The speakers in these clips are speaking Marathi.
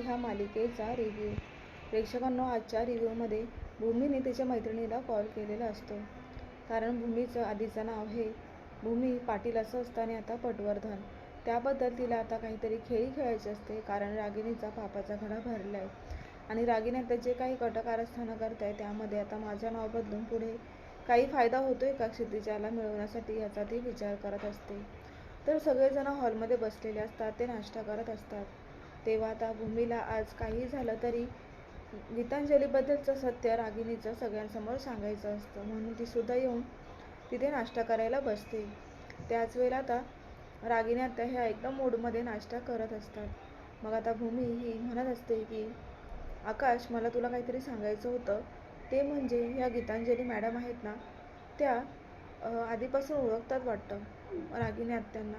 ह्या मालिकेचा रिव्ह्यू प्रेक्षकांनो आजच्या रिव्ह्यूमध्ये भूमीने तिच्या मैत्रिणीला कॉल केलेला असतो. कारण भूमीचं आधीचं नाव हे भूमी पाटील असं असतं आणि आता पटवर्धन. त्याबद्दल तिला आता काहीतरी खेळी खेळायचे असते कारण रागिणीचा पापाचा घडा भरला आहे आणि रागिणी आता जे काही कटकारस्थानं करत आहे त्यामध्ये आता माझं नाव बदलून पुढे काही फायदा होतोय का क्षितिजाला मिळवण्यासाठी याचा ती विचार करत असते. तर सगळेजण हॉलमध्ये बसलेले असतात ते नाश्ता करत असतात. तेव्हा आता भूमीला आज काही झालं तरी गीतांजलीबद्दलचं सत्य रागिणीचं सगळ्यांसमोर सांगायचं असतं. म्हणून ती सुद्धा येऊन तिथे नाश्ता करायला बसते. त्याच वेळेला आता रागिणी आता ह्या एकदम मूडमध्ये नाश्ता करत असतात. मग आता भूमी ही म्हणत असते की आकाश मला तुला काहीतरी सांगायचं होतं. ते म्हणजे ह्या गीतांजली मॅडम आहेत ना त्या आधीपासून ओळखतात वाटतं. रागिणी आत्यांना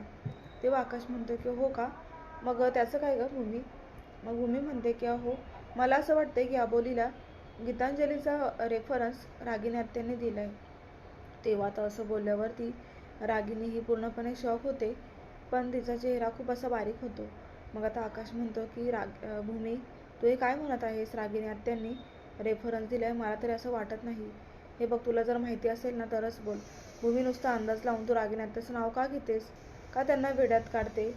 तेव्हा आकाश म्हणतो की हो का? मग त्याचं काय गं भूमी? मग भूमी म्हणते की अहो मला असं वाटतंय की अबोलीला गीतांजलीचा रेफरन्स रागिनी आत्यांनी दिला आहे तेव्हा तर असं बोलल्यावरती रागिनी ही पूर्णपणे शॉक होते पण तिचा चेहरा खूप असा बारीक होतो. मग आता आकाश म्हणतो की राग भूमी तू हे काय म्हणत आहेस? रागिनी आत्यांनी रेफरन्स दिला आहे मला तरी असं वाटत नाही. हे बघ तुला जर माहिती असेल ना तरच बोल. भूमी नुसता अंदाज लावून तू रागिनी आत्याचं नाव का घेतेस? का त्यांना वेड्यात काढते?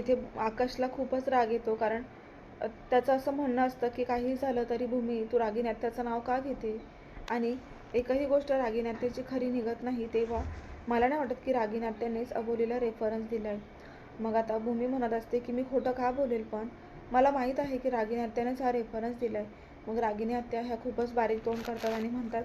तिथे आकाशला खूपच राग येतो कारण त्याचं असं म्हणणं असतं की काही झालं तरी भूमी तू रागिनी आत्याचं नाव का घेते? आणि एकही गोष्ट रागिनी आत्याची खरी निघत नाही तेव्हा मला नाही वाटत की रागीनात्यानेच अबोलीला रेफरन्स दिला आहे मग आता भूमी म्हणत असते की मी खोटं का बोलेल पण? मला माहीत आहे की रागिनी हा रेफरन्स दिला आहे मग रागिनी आत्या ह्या खूपच बारीक तोंड करतात आणि म्हणतात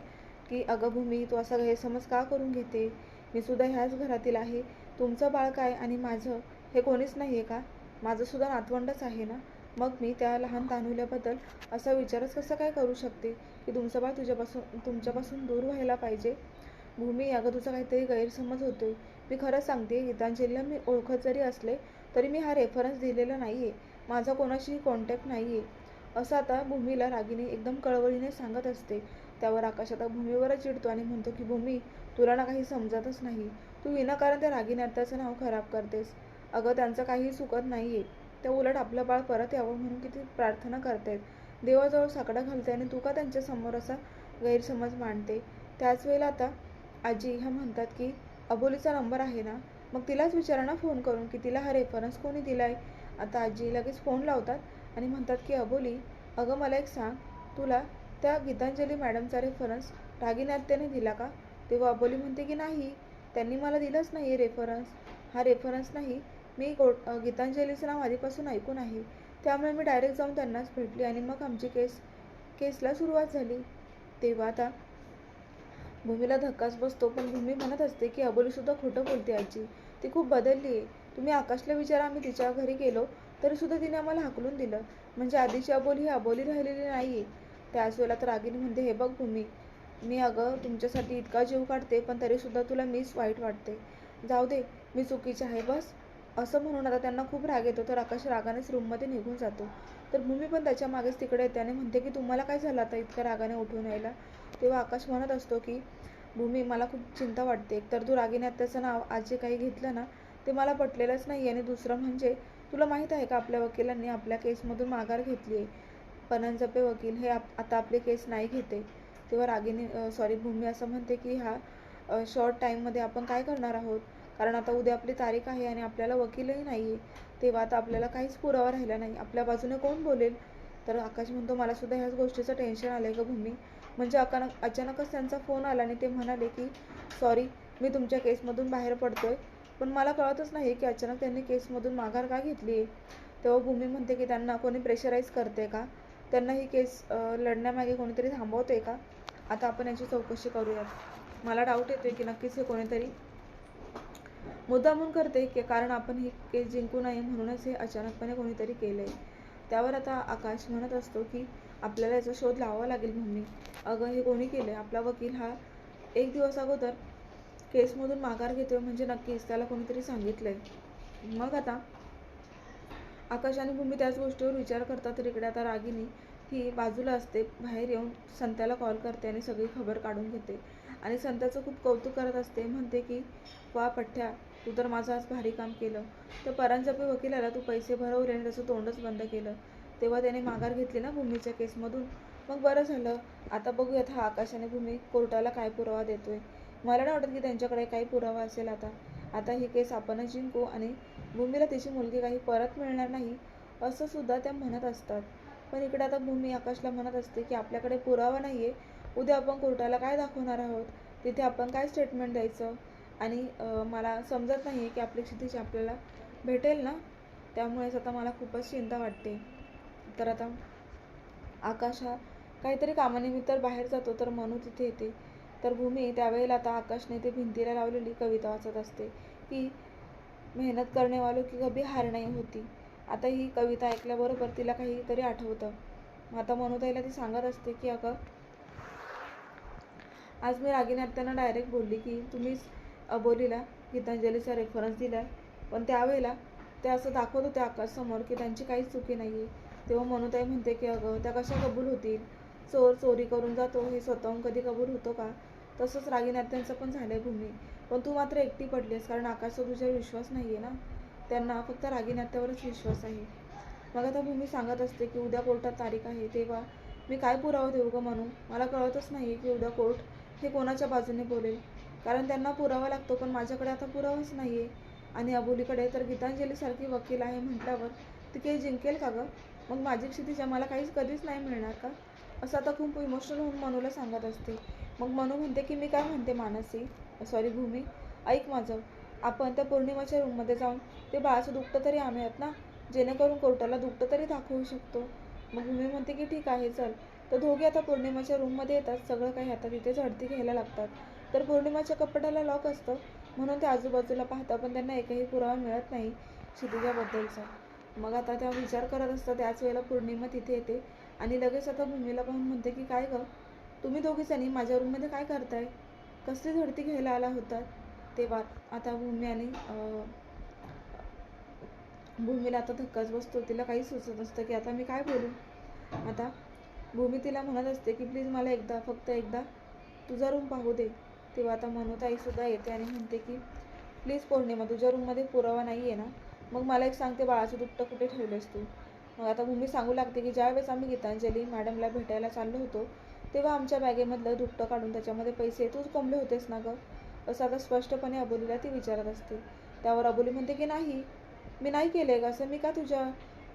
की अगं भूमी तू असा गैरसमज का करून घेते? मी सुद्धा ह्याच घरातील आहे. तुमचं बाळ काय आणि माझं? हे कोणीच नाही आहे का माझंसुद्धा नातवंडच आहे ना? मग मी त्या लहान तान्हुल्याबद्दल असा विचारच कसं काय करू शकते की तुमचं बाळ तुझ्यापासून तुमच्यापासून दूर व्हायला पाहिजे? भूमी अगं तुझा काहीतरी गैरसमज होतोय. मी खरं सांगते गीतांजलीला मी ओळखत जरी असले तरी मी हा रेफरन्स दिलेला नाही आहे माझा कोणाशीही कॉन्टॅक्ट नाही आहे असं आता भूमीला रागिनी एकदम कळवळीने सांगत असते. त्यावर आकाश आता भूमीवरच चिडतो आणि म्हणतो की भूमी तुला ना काही समजतच नाही. तू विनाकारण त्या रागिनी आत्याचं नाव खराब करतेस. अगं त्यांचं काही चुकत नाही आहे त्या उलट आपलं बाळ परत यावं म्हणून किती प्रार्थना करतायत. देवाजवळ साकडं घालते आणि तू का त्यांच्यासमोर असा गैरसमज मांडते? त्याच वेळेला आता आजी ह्या म्हणतात की अबोलीचा नंबर आहे ना? मग तिलाच विचारा ना फोन करून की तिला हा रेफरन्स कोणी दिला आहे आता आजी लगेच फोन लावतात आणि म्हणतात की अबोली अगं मला एक सांग. तुला त्या गीतांजली मॅडमचा रेफरन्स रागिनी दिला का? तेव्हा अबोली म्हणते की नाही त्यांनी मला दिलंच नाही आहे रेफरन्स. हा रेफरन्स नाही मी गो गीतांजलीचं नाव आधीपासून ऐकून आहे. त्यामुळे मी डायरेक्ट जाऊन त्यांनाच भेटली आणि मग आमची केस केसला सुरुवात झाली. तेव्हा आता भूमीला धक्काच बसतो पण भूमी म्हणत असते की अबोलीसुद्धा खोटं बोलते आजी. ती खूप बदलली आहे. तुम्ही आकाशला विचारा आम्ही तिच्या घरी गेलो तरीसुद्धा तिने आम्हाला हाकलून दिलं. म्हणजे आधीची अबोली ही अबोली राहिलेली नाही आहे त्याच वेळेला तर रागिनी म्हणते हे बघ भूमी मी अगं तुमच्यासाठी इतका जीव काढते पण तरीसुद्धा तुला मीच वाईट वाटते. जाऊ दे मी चुकीची आहे बस. असं म्हणून आता त्यांना खूप राग येतो. तर आकाश रागानेच रूममध्ये निघून जातो. तर भूमी पण त्याच्या मागेच तिकडे येते आणि म्हणते की तुम्हाला काय झालं आता इतक्या रागाने उठून यायला? तेव्हा आकाश म्हणत असतो की भूमी मला खूप चिंता वाटते. तर तू रागीने त्याचं नाव आज जे काही घेतलं ना ते मला पटलेलंच नाही आणि दुसरं म्हणजे तुला माहीत आहे का आपल्या वकिलांनी आपल्या केसमधून माघार घेतली आहे पनंजपे वकील हे आप आता आपली केस नाही घेते. तेव्हा रागिनी सॉरी भूमी असं म्हणते की हा शॉर्ट टाईममध्ये आपण काय करणार आहोत? कारण आता उद्या आपली तारीख आहे आणि आपल्याला वकीलही नाही आहे तेव्हा आता आपल्याला काहीच पुरावा राहिला नाही. आपल्या बाजूने कोण बोलेल? तर आकाश म्हणतो मला सुद्धा ह्याच गोष्टीचं टेन्शन आलं आहे गं भूमी. म्हणजे अचानक अचानकच त्यांचा फोन आला आणि ते म्हणाले की सॉरी मी तुमच्या केसमधून बाहेर पडतो आहे पण मला कळतच नाही की अचानक त्यांनी केसमधून माघार का घेतली आहे तेव्हा भूमी म्हणते की त्यांना कोणी प्रेशराईज करते का? त्यांना ही केस लढण्यामागे कोणीतरी थांबवते का? आता आपण याची चौकशी करूयात. मला डाऊट येतोय की नक्कीच हे कोणीतरी मुद्दामून करते की कारण आपण ही केस जिंकू नये म्हणूनच हे अचानकपणे कोणीतरी केलं आहे त्यावर आता आकाश म्हणत असतो की आपल्याला याचा शोध लावावा लागेल मम्मी. अगं हे कोणी केलं आहे आपला वकील हा एक दिवस अगोदर केसमधून माघार घेतोय म्हणजे नक्कीच त्याला कोणीतरी सांगितलंय. मग आता आकाश आणि भूमी त्याच गोष्टीवर विचार करतात. तर इकडे आता रागिनी ही बाजूला असते बाहेर येऊन संत्याला कॉल करते आणि सगळी खबर काढून घेते. आणि संताचं खूप कौतुक करत असते. म्हणते की वा पठ्ठ्या तू तर माझं आज भारी काम केलं. तर परांजपे वकिलाला तू पैसे भरवले आणि त्याचं तोंडच बंद केलं. तेव्हा त्याने माघार घेतली ना भूमीच्या केसमधून. मग बरं झालं. आता बघूयात हा आकाश आणि भूमी कोर्टाला काय पुरावा देतोय. मला नाही वाटत की त्यांच्याकडे काही पुरावा असेल आता. आता ही केस आपणच जिंकू आणि भूमीला तिची मुलगी काही परत मिळणार नाही असं सुद्धा त्या म्हणत असतात. पण इकडे आता भूमी आकाशला म्हणत असते की आपल्याकडे पुरावा नाही आहे उद्या आपण कोर्टाला काय दाखवणार आहोत? तिथे आपण काय स्टेटमेंट द्यायचं? आणि मला समजत नाही आहे की आपली क्षितिज आपल्याला भेटेल ना? त्यामुळेच आता मला खूपच चिंता वाटते. तर आता आकाश हा काहीतरी कामानिमित्त बाहेर जातो तर मनू तिथे येते. तर भूमी त्यावेळेला आता आकाशने ते भिंतीला लावलेली कविता वाचत असते की मेहनत करणे वालो की कभी हार नाही होती. आता ही कविता ऐकल्याबरोबर तिला काहीतरी आठवतं. मग आता मनोताईला ती सांगत असते की अगं आज मी रागिनी आत्यांना डायरेक्ट बोलली की तुम्हीच अबोलीला गीतांजलीचा रेफरन्स दिला आहे पण त्यावेळेला ते असं दाखवत होते आकाशसमोर की त्यांची काहीच चुकी नाही आहे तेव्हा मनुताई म्हणते की अगं त्या कशा कबूल होतील? चोर चोरी करून जातो हे स्वतःहून कधी कबूल होतो का? तसंच रागिनी आत्यांचं पण झालं आहे भूमी. पण तू मात्र एकटी पडलीस कारण आकाशचा तुझ्यावर विश्वास नाही आहे ना? त्यांना फक्त रागिनी आत्यावरच विश्वास आहे. मग आता भूमी सांगत असते की उद्या कोर्टात तारीख आहे तेव्हा मी काय पुरावा देऊ गं म्हणून मला कळतच नाही की उद्या कोर्ट हे कोणाच्या बाजूने बोलेल? कारण त्यांना पुरावा लागतो पण माझ्याकडे आता पुरावाच नाही आहे आणि अबोलीकडे तर गीतांजलीसारखी वकील आहे म्हटल्यावर ती काही जिंकेल का गं? मग माझी क्षितिजा मला काहीच कधीच नाही मिळणार का? असं आता खूप इमोशनल होऊन मनूला सांगत असते. मग मनू म्हणते की मी काय म्हणते मानसी? सॉरी भूमी ऐक माझं. आपण त्या पौर्णिमाच्या रूममध्ये जाऊन ते बाळाचं दुखतं तरी आम्ही आहेत ना? जेणेकरून कोर्टाला दुखतं तरी दाखवू शकतो. मग भूमी म्हणते की ठीक आहे चल. तर दोघे आता पौर्णिमाच्या रूममध्ये येतात. सगळं काही आता तिथे झडती घ्यायला लागतात. तर पौर्णिमाच्या कपाटाला लॉक असतं. म्हणून ते आजूबाजूला पाहता पण त्यांना एकही पुरावा मिळत नाही क्षितिजाबद्दलचा मग आता त्या विचार करत असतात त्याच वेळेला पौर्णिमा तिथे येते. आणि लगेच आता भूमीला पाहून म्हणते की काय गं? तुम्ही दोघीजणी माझ्या रूममध्ये काय करताय? कसली झडती घ्यायला आला होता? तेव्हा आता भूमी आणि भूमीला आता धक्काच बसतो. तिला काही सुचत नसतं की आता मी काय बोलू? आता भूमी तिला म्हणत असते की प्लीज मला एकदा फक्त एकदा तुझा रूम पाहू दे. तेव्हा आता मनोताईसुद्धा येते आणि म्हणते की प्लीज पौर्णिमा तुझ्या रूममध्ये पुरावा नाही आहे ना? मग मला एक सांगते बाळाचं दुपटं कुठे ठेवलंस तू? मग आता भूमी सांगू लागते की ज्यावेळेस आम्ही गीतांजली मॅडमला भेटायला चाललो होतो तेव्हा आमच्या बॅगेमधलं दुपटं काढून त्याच्यामध्ये पैसे तूच कोंबले होतेस ना गं? असं आता स्पष्टपणे अबोलीला ती विचारत असते. त्यावर अबोली म्हणते की नाही मी नाही केलं का असं मी का तुझ्या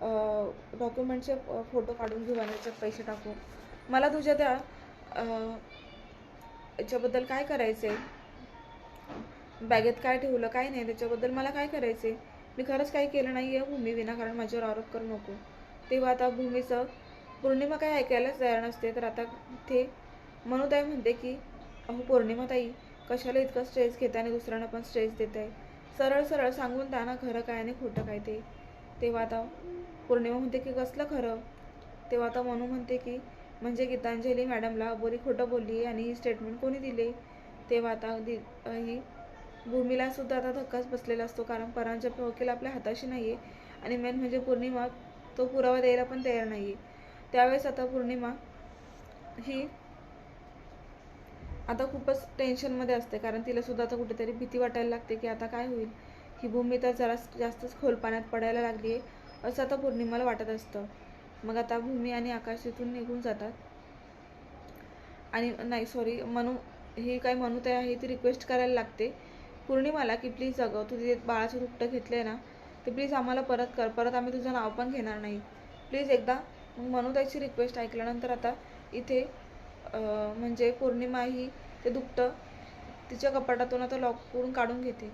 डॉक्युमेंटचे फोटो काढून घेऊ आणि त्याच्यात पैसे टाकू. मला तुझ्या त्या याच्याबद्दल काय करायचं आहे बॅगेत काय ठेवलं काय नाही त्याच्याबद्दल मला काय करायचं आहे मी खरंच काही केलं नाही आहे भूमी विनाकारण माझ्यावर आरोप करू नको. तेव्हा आता भूमीचं पौर्णिमा काय ऐकायलाच तयार नसते तर आता ते मनुताई म्हणते की अहो पौर्णिमाताई कशाला इतकं स्ट्रेस घेत आणि दुसऱ्यांना पण स्ट्रेस देत आहे सरळ सरळ सांगून त्यांना खरं काय आणि खोटं काय ते. तेव्हा आता पौर्णिमा म्हणते की कसलं खरं? तेव्हा आता मनू म्हणते की म्हणजे गीतांजली मॅडमला बोरी खोटं बोलली आणि ही स्टेटमेंट कोणी दिले? तेव्हा आता दि ही भूमीला सुद्धा आता धक्काच बसलेला असतो कारण परांच्या वकील आपल्या हाताशी नाही आहे आणि मेन म्हणजे पौर्णिमा तो पुरावा द्यायला पण तयार नाही आहे त्यावेळेस आता पौर्णिमा ही आता खूपच टेन्शनमध्ये असते कारण तिला सुद्धा आता कुठेतरी भीती वाटायला लागते की आता काय होईल? ही भूमी तर जरा जास्तच खोल पाण्यात पडायला लागली आहे असं आता पौर्णिमाला वाटत असतं. मग आता भूमी आणि आकाश तिथून निघून जातात. आणि नाही सॉरी मनू ही काय मनूताई आहे ती रिक्वेस्ट करायला लागते. पौर्णिमाला की प्लीज अगं तू तिथे बाळाचं दुपटं घेतलं आहे ना ते प्लीज आम्हाला परत कर. परत आम्ही तुझं नाव पण घेणार नाही. प्लीज एकदा मग मनूताईची रिक्वेस्ट ऐकल्यानंतर आता इथे म्हणजे पौर्णिमा ही ते दुपटं तिच्या कपाटातून आता लॉक करून काढून घेते.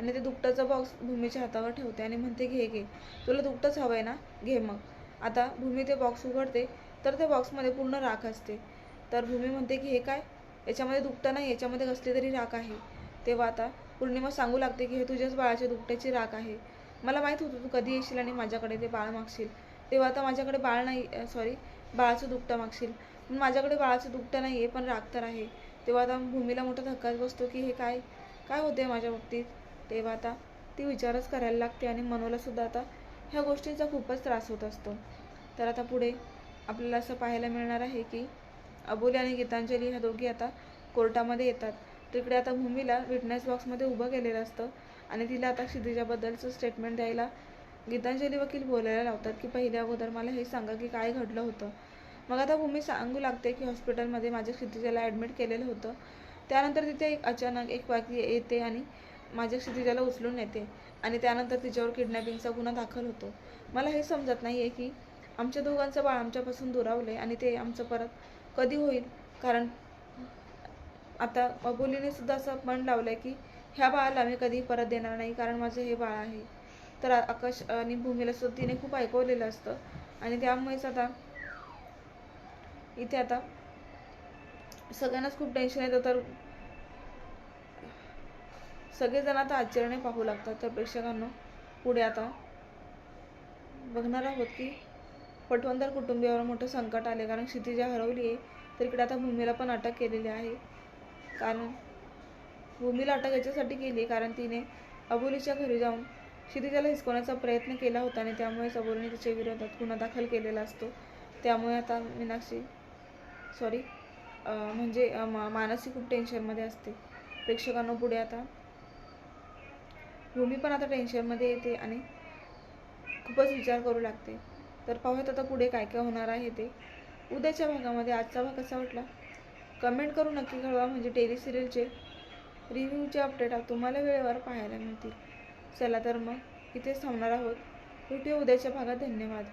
आणि ते दुपटाचा बॉक्स भूमीच्या हातावर ठेवते आणि म्हणते घे घे. तुला दुपटंच हवं आहे ना? घे मग. आता भूमी ते बॉक्स उघडते तर त्या बॉक्समध्ये पूर्ण राख असते. तर भूमी म्हणते की हे काय? याच्यामध्ये दुपटं नाही याच्यामध्ये कसली तरी राख आहे. तेव्हा आता पौर्णिमा सांगू लागते की हे तुझ्याच बाळाच्या दुपट्याची राख आहे. मला माहीत होतं तू कधी येशील आणि माझ्याकडे ते बाळ मागशील. तेव्हा आता माझ्याकडे बाळ नाही सॉरी बाळाचं दुपटं मागशील. पण माझ्याकडे बाळाचं दुपटं नाही आहे पण राख तर आहे. तेव्हा आता भूमीला मोठा धक्काच बसतो की हे काय? काय होते माझ्या बाबतीत? तेव्हा आता ती विचारच करायला लागते आणि मनोला सुद्धा आता ह्या गोष्टींचा खूपच त्रास होत असतो. तर आता पुढे आपल्याला असं पाहायला मिळणार आहे की अबोली आणि गीतांजली ह्या दोघी आता कोर्टामध्ये येतात. तिकडे आता भूमीला विटनेस बॉक्समध्ये उभं केलेलं असतं आणि तिला आता क्षितिजाबद्दलचं स्टेटमेंट द्यायला गीतांजली वकील बोलायला लावतात की पहिल्या अगोदर मला हे सांगा की काय घडलं होतं. मग आता भूमी सांगू लागते की हॉस्पिटलमध्ये माझ्या क्षितिजाला ॲडमिट केलेलं होतं. त्यानंतर तिथे एक अचानक एक व्यक्ती येते आणि माझ्या क्षितिजाला उचलून नेते आणि त्यानंतर तिच्यावर किडनॅपिंगचा गुन्हा दाखल होतो. मला हे समजत नाही आहे की आमच्या दोघांचं बाळ आमच्यापासून दुरावले आणि ते आमचं परत कधी होईल? कारण आता अबोलीने सुद्धा असं मन लावलं आहे की ह्या बाळाला मी कधी परत देणार नाही कारण माझं हे बाळ आहे. तर आकाश आणि भूमीला सुद्धा तिने खूप ऐकवलेलं असतं आणि त्यामुळेच आता इथे आता सगळ्यांनाच खूप टेन्शन येतं. तर सगळेजण आता आश्चर्याने पाहू लागतात तर प्रेक्षकांना. पुढे आता बघणार आहोत की पटवंदर कुटुंबियावर मोठं संकट आले. कारण क्षितिजा हरवली आहे तर इकडे आता भूमीला पण अटक केलेली आहे. कारण भूमीला अटक याच्यासाठी केली कारण तिने अबोलीच्या घरी जाऊन क्षितिजाला हिसकवण्याचा प्रयत्न केला होता आणि त्यामुळेच अबोलीने तिच्या विरोधात गुन्हा दाखल केलेला असतो. त्यामुळे आता मीनाक्षी सॉरी म्हणजे मा मानसी खूप टेन्शनमध्ये असते. प्रेक्षकांना पुढे आता भूमी पण आता टेन्शनमध्ये येते आणि खूपच विचार करू लागते. तर पाहूयात आता पुढे काय काय होणार आहे ते. उद्याच्या भागामध्ये आजचा भाग कसा वाटला? कमेंट करून नक्की कळवा म्हणजे टेली सिरियलचे रिव्ह्यूचे अपडेट तुम्हाला वेळेवर पाहायला मिळतील. चला तर मग इथेच थांबणार आहोत. भेटूया उद्याच्या भागात. धन्यवाद.